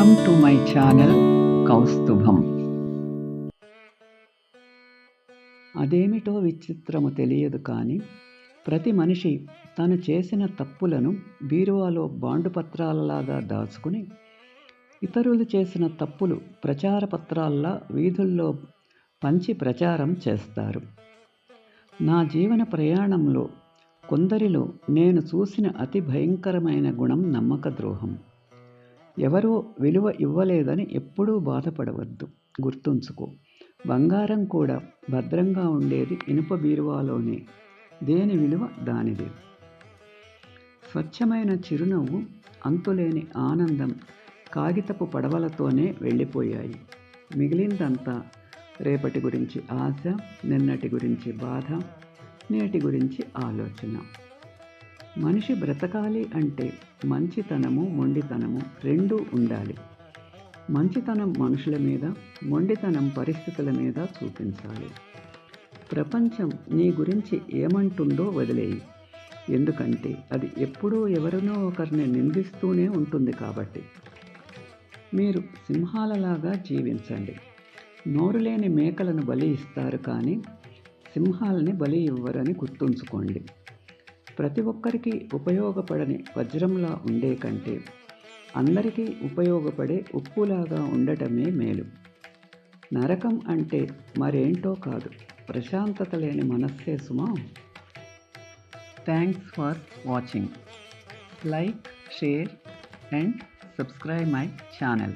Welcome to my channel Kausthubham అదేమిటో విచిత్రము తెలియదు కానీ ప్రతి మనిషి తను చేసిన తప్పులను బీరువాలో బాండు పత్రాలలాగా దాచుకుని ఇతరులు చేసిన తప్పులు ప్రచార పత్రాల్లా వీధుల్లో పంచి ప్రచారం చేస్తారు. నా జీవన ప్రయాణంలో కొందరిలో నేను చూసిన అతి భయంకరమైన గుణం నమ్మక ద్రోహం. ఎవరో విలువ ఇవ్వలేదని ఎప్పుడూ బాధపడవద్దు. గుర్తుంచుకో బంగారం కూడా భద్రంగా ఉండేది ఇనుప బీరువాలోనే. దేని విలువ? దానిదే. స్వచ్ఛమైన చిరునవ్వు అంతులేని ఆనందం కాగితపు పడవలతోనే వెళ్ళిపోయాయి. మిగిలిందంతా రేపటి గురించి ఆశ నిన్నటి గురించి బాధ నేటి గురించి ఆలోచన. మనిషి బ్రతకాలి అంటే మంచితనము మొండితనము రెండూ ఉండాలి. మంచితనం మనుషుల మీద మొండితనం పరిస్థితుల మీద చూపించాలి. ప్రపంచం నీ గురించి ఏమంటుందో వదిలేయి. ఎందుకంటే అది ఎప్పుడూ ఎవరినో ఒకరిని నిందిస్తూనే ఉంటుంది కాబట్టి. మీరు సింహాలలాగా జీవించండి. నోరు లేని మేకలను బలి ఇస్తారు కానీ సింహాలని బలి ఇవ్వరని గుర్తుంచుకోండి. ప్రతి ఒక్కరికి ఉపయోగపడని వజ్రంలా ఉండే కంటే అందరికీ ఉపయోగపడే ఉప్పులాగా ఉండటమే మేలు. నరకం అంటే మరేంటో కాదు ప్రశాంతత లేని మనస్సే సుమా. Thanks for watching. Like share and subscribe my channel.